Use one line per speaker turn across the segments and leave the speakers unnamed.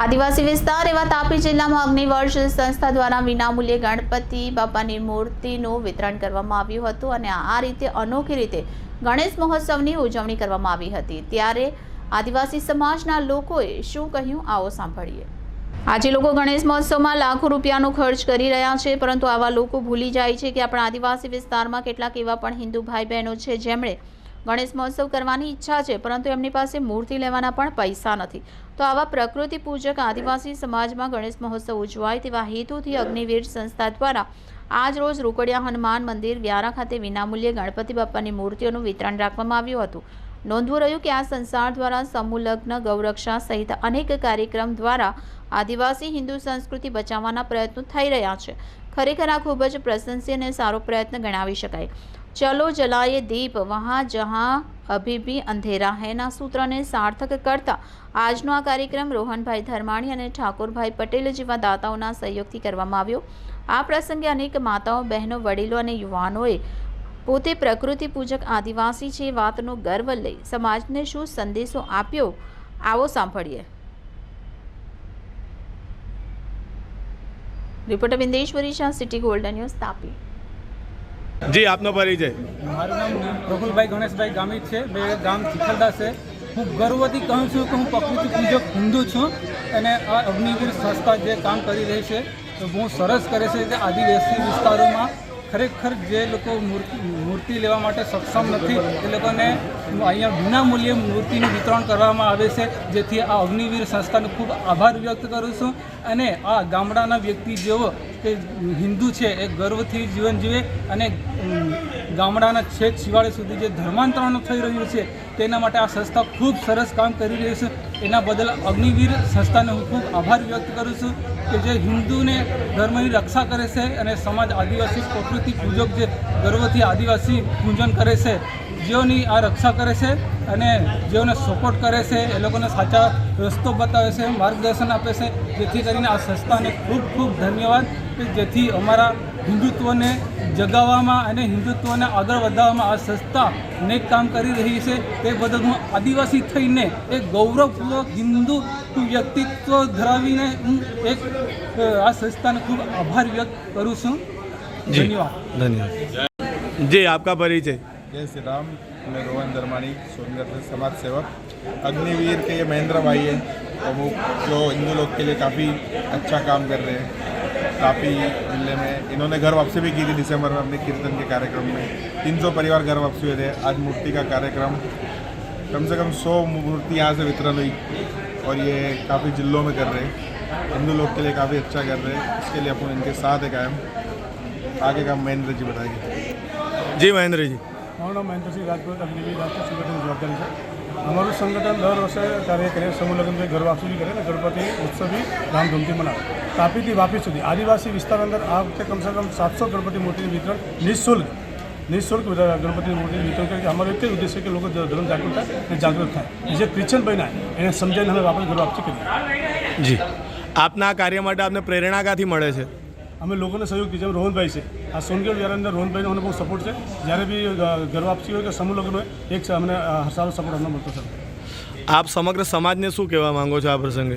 આદિવાસી વિસ્તાર એવા તાપી જિલ્લામાં અગ્નિવર્ષ સંસ્થા દ્વારા વિનામૂલ્યે ગણપતિ બાપાની મૂર્તિનું વિતરણ કરવામાં આવ્યું હતું અને આ રીતે અનોખી રીતે ગણેશ મહોત્સવની ઉજવણી કરવામાં આવી હતી. ત્યારે આદિવાસી સમાજના લોકોએ શું કહ્યું આવો સાંભળીએ. આજે લોકો ગણેશ મહોત્સવમાં લાખો રૂપિયાનો ખર્ચ કરી રહ્યા છે, પરંતુ આવા લોકો ભૂલી જાય છે કે આપણા આદિવાસી વિસ્તારમાં કેટલાક એવા પણ હિન્દુ ભાઈ બહેનો છે, જેમણે ગણેશ મહોત્સવ કરવાની ઈચ્છા છે, પરંતુ એમની પાસે મૂર્તિ લેવાના પણ પૈસા નથી. તો આવા પ્રકૃતિ પૂજક આદિવાસી સમાજમાં ગણેશ મહોત્સવ ઉજવાય તેવા હેતુથી અગ્નિવીર સંસ્થા દ્વારા આજ રોજ રોકડિયા હનુમાન મંદિર, વ્યારા ખાતે વિનામૂલ્યે ગણપતિ બાપ્પાની મૂર્તિઓનું વિતરણ રાખવામાં આવ્યું હતું. નોંધવું રહ્યું કે આ સંસાર દ્વારા સમૂહલગ્ન, ગૌરક્ષા સહિત અનેક કાર્યક્રમ દ્વારા આદિવાસી હિન્દુ સંસ્કૃતિ બચાવવાના પ્રયત્નો થઈ રહ્યા છે. ખરેખર આ ખૂબ જ પ્રશંસનીય અને સારો પ્રયત્ન ગણાવી શકાય. ચલો જલાયે દીપ, વહાં જહાં અભી ભી અંધેરા હૈના સૂત્રને સાર્થક કરતા. આજનો આ કાર્યક્રમ રોહનભાઈ ધર્માણી અને ઠાકોરભાઈ પટેલ જેવા દાતાઓના સહયોગથી કરવામાં આવ્યો. આ પ્રસંગે અનેક માતાઓ, બહેનો, વડીલો અને યુવાનોએ પોતે પ્રકૃતિ પૂજક આદિવાસી છે વાતનો ગર્વ લઈ સમાજને શું સંદેશો આપ્યો, આવો સાંભળીએ. Reporter Bindeshwari Shah, City Golden News Tapi.
જી, આપનો પરિચય.
મારું નામ પ્રફુલભાઈ ગણેશભાઈ ગામિત છે. મેં ગામ ચિખલદા છે. હું ગર્વથી કહું છું કે હું પ્રકૃતિ પૂજક હિન્દુ છું અને આ અગ્નિવીર સંસ્થા જે કામ કરી રહી છે, તો બહુ સરસ કરે છે કે આદિવાસી વિસ્તારોમાં ખરેખર જે લોકો મૂર્તિ લેવા માટે સક્ષમ નથી, એ લોકોને અહીંયા વિના મૂલ્યે મૂર્તિનું વિતરણ કરવામાં આવે છે. જેથી આ અગ્નિવીર સંસ્થાનો ખૂબ આભાર વ્યક્ત કરું છું અને આ ગામડાના વ્યક્તિ જેવો કે હિન્દુ છે, એ ગર્વથી જીવન જીવે અને ગામડાના છેક શિવાળે સુધી જે ધર્માંતરણ થઈ રહ્યું છે, તેના માટે આ સંસ્થા ખૂબ સરસ કામ કરી રહી છે. એના બદલ અગ્નિવીર સંસ્થાને હું ખૂબ આભાર વ્યક્ત કરું છું કે જે હિન્દુને ધર્મની રક્ષા કરે છે અને સમાજ આદિવાસી, પ્રકૃતિ પૂજક જે ગર્વથી આદિવાસી પૂજન કરે છે જેઓની આ રક્ષા કરે છે અને જેઓને સપોર્ટ કરે છે એ લોકોને સાચા રસ્તો બતાવે છે માર્ગદર્શન આપે છે જેથી કરીને આ સંસ્થાને ખૂબ ખૂબ ધન્યવાદ કે જેથી અમારા હિન્દુત્વને જગાવવામાં અને હિન્દુત્વને આગળ વધારવામાં આ સંસ્થા નેક કામ કરી રહી છે. તે બદલ હું આદિવાસી થઈને એક ગૌરવપૂર્વક હિન્દુ વ્યક્તિત્વ ધરાવીને હું એક આ સંસ્થાને ખૂબ આભાર વ્યક્ત કરું છું. ધન્યવાદ.
ધન્યવાદ. જી આપકા પરિચય.
जय श्री राम। मैं रोहन धर्माणी सोनगढ़ समाज सेवक। अग्निवीर के ये महेंद्र भाई है प्रमुख जो हिंदू लोग के लिए काफ़ी अच्छा काम कर रहे हैं। काफ़ी ज़िले में इन्होंने घर वापसी भी की थी दिसंबर में अपने कीर्तन के कार्यक्रम में। 300 परिवार घर वापसी हुए थे। आज मूर्ति का कार्यक्रम, कम से कम 100 मूर्ति यहाँ से वितरण हुई, और ये काफ़ी जिलों में कर रहे हैं। हिंदू लोग के लिए काफ़ी अच्छा कर रहे हैं। इसके लिए अपन इनके साथ है कायम। आगे का महेंद्र जी बताएँगे
जी महेंद्र जी
મારું નામ મહેન્દ્રસિંહ રાજપૂત અગ્નિવી રાષ્ટ્રીય સંગઠનની જવાબદારી છે. અમારું સંગઠન દર વર્ષે કાર્ય કરે, સમૂહ લગ્ન ઘર વાપસી કરે અને ગણપતિ ઉત્સવી ધામધૂમથી મનાવે. તાપીથી વાપી સુધી. આદિવાસી વિસ્તાર અંદર આ વખતે કમસે કમ સાતસો ગણપતિ મૂર્તિનું વિતરણ નિઃશુલ્ક નિઃશુલ્ક ગણપતિ મૂર્તિનું વિતરણ કરે અમારો એક જ ઉદ્દેશ કે લોકો ધર્મ જાગૃત થાય અને જાગૃત થાય. જે ક્રિશ્ચન બન્યા એને સમજાવીને અમે વાપસ ઘર વાપસી કરીએ.
જી. આપના કાર્ય માટે આપને પ્રેરણા ક્યાંથી મળે છે.
અમે લોકોને સહયોગ જેમ રોહનભાઈ છે. આ સોનગઢ વ્યારાના રોહનભાઈનો અમને બહુ સપોર્ટ છે. જ્યારે બી ઘર વાપસી હોય કે સમૂહ લગ્ન હોય એક અમને સારો સપોર્ટ અમને મળતો છે.
આપ સમગ્ર સમાજને શું કહેવા માંગો છો આ પ્રસંગે?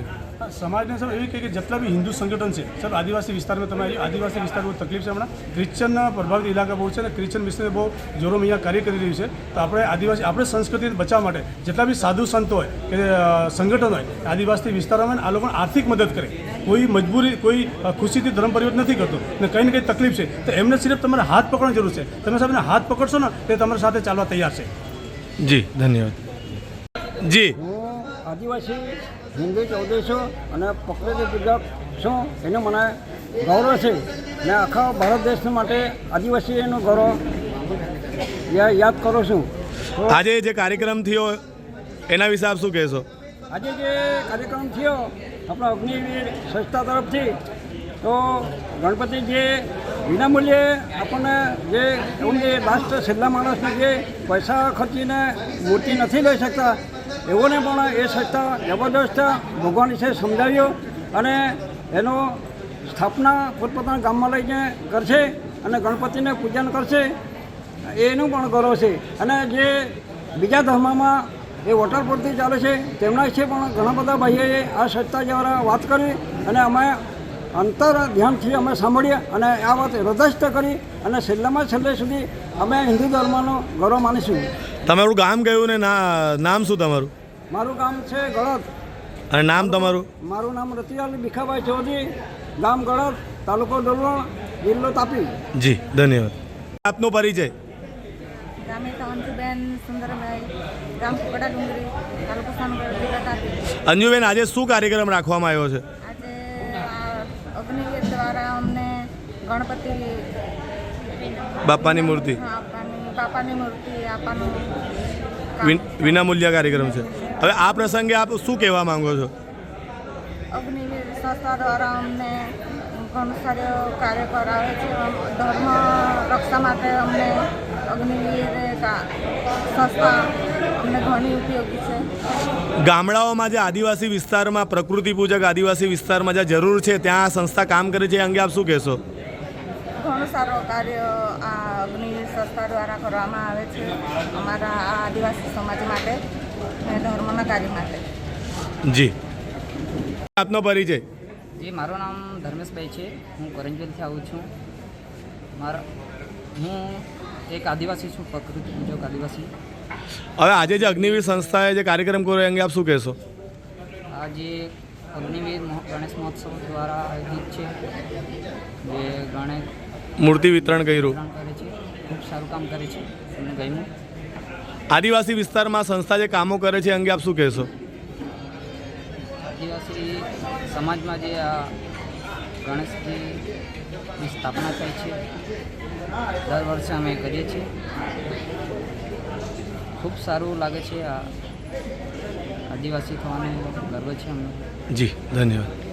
સમાજને સર એવી કે જેટલા બી હિન્દુ સંગઠન છે સર આદિવાસી વિસ્તારમાં તમે આદિવાસી વિસ્તાર બહુ તકલીફ છે હમણાં? ક્રિશ્ચનના પ્રભાવિત ઇલાકા બહુ છે અને ક્રિશ્ચન મિશનરી બહુ જોરો અહીંયા કાર્ય કરી રહ્યું છે. તો આપણે આદિવાસી આપણે સંસ્કૃતિને બચાવવા માટે જેટલા બી સાધુ સંતો હોય કે સંગઠન હોય આદિવાસી વિસ્તારોમાં આ લોકોને આર્થિક મદદ કરે. કોઈ મજબૂરી કોઈ ખુશીથી ધર્મ પરિવર્તન નથી કરતો. ને કંઈ ને કંઈ તકલીફ છે. તો એમને સિર્ફ તમારે હાથ પકડવાની જરૂર છે. તમે સાહેબને હાથ પકડશો ને તે તમારી સાથે ચાલવા તૈયાર છે.
જી ધન્યવાદ. જી.
હું આદિવાસી હિન્દુ ચૌદેશો અને પકડેલી ગુજરાત છું. એનું મને ગૌરવ છે. ને આખા ભારત દેશ માટે આદિવાસીનું ગૌરવ યાદ કરું છું.
આજે જે કાર્યક્રમ થયો એના વિશે આપ શું કહેશો?
આજે જે કાર્યક્રમ થયો, આપણા અગ્નિવીર સંસ્થા તરફથી, તો ગણપતિ જે વિનામૂલ્યે આપણને જે એમને લાસ્ટ છેલ્લા માણસને જે પૈસા ખર્ચીને મૂર્તિ નથી લઈ શકતા એવોને પણ એ સંસ્થા જબરદસ્ત ભગવાન વિશે સમજાવ્યો અને એનો સ્થાપના પોતપોતાના ગામમાં લઈને કરશે અને ગણપતિને પૂજન કરશે. એનું પણ ગૌરવ છે. અને જે બીજા ધર્મમાં એ વોટર પરથી ચાલે છે. તેમના વિશે પણ ઘણા બધા ભાઈઓએ આ સંસ્થા દ્વારા વાત કરી અને અમે અંતર ધ્યાનથી અમે સાંભળીએ અને આ વાત હૃદયસ્થ કરી અને છેલ્લામાં છેલ્લે સુધી અમે હિન્દુ ધર્મનો ગૌરવ માનીશું.
તમારું ગામ કયું ને ના નામ શું તમારું?
મારું ગામ છે ગળત
અને નામ તમારું?
મારું નામ રતિલાલ ભીખાભાઈ ચૌધરી. ગામ ગળદ તાલુકો ડોલવણ જિલ્લો તાપી.
જી ધન્યવાદ. આપનો પરિચય.
ગામે અંજુબેન સુંદરભાઈ ગામ કુકડા ડુંગરી તાલુકો સોનગઢ
અંજુબેન આજે શું કાર્યક્રમ રાખવામાં આવ્યો છે?
આજે અગ્નિવીર દ્વારા અમને ગણપતિ
બાપાની મૂર્તિ.
બાપાની મૂર્તિ આપવાનું
વિનામૂલ્ય કાર્યક્રમ છે. હવે આ પ્રસંગે આપ શું કહેવા માંગો છો?
અગ્નિવીર સંસ્થા દ્વારા અમને ઘણું સારું કાર્ય કરાવે છે. ધર્મ રક્ષા માટે અમને અગ્નિવીર સંસ્થા અમને ઘણી ઉપયોગી છે.
ગામડાઓમાં જે આદિવાસી વિસ્તારમાં પ્રકૃતિ પૂજક આદિવાસી વિસ્તારમાં જે જરૂર છે ત્યાં આ સંસ્થા કામ કરે છે એ અંગે આપ શું કહેશો?
ઘણું સારું કાર્ય આ અગ્નિવીર સંસ્થા દ્વારા કરવામાં આવે છે અમારા આ આદિવાસી સમાજ માટે અને ધર્મના કાર્ય માટે.
જી. આપનો પરિચય.
જી મારું નામ ધર્મેશભાઈ છે. હું કરંજવેલથી આવું છું. મારા હું એક આદિવાસી છું પ્રકૃતિ પૂજક આદિવાસી.
હવે આજે જે અગ્નિવીર સંસ્થાએ જે કાર્યક્રમ કર્યો એ અંગે આપ શું કહેશો?
આજે અગ્નિવીર ગણેશ મહોત્સવ દ્વારા આયોજિત છે જે ગણેશ
મૂર્તિ વિતરણ કર્યું.
ખૂબ સારું કામ કરે છે અમને ગમ્યું?
આદિવાસી વિસ્તારમાં સંસ્થા જે કામો કરે છે અંગે આપ શું કહેશો?
આદિવાસી સમાજમાં જે આ ગણેશજીની સ્થાપના થાય છે. દર વર્ષે અમે કરીએ છીએ. ખૂબ સારું લાગે છે આ આદિવાસી થવાનો ગર્વ છે અમને.
જી, ધન્યવાદ.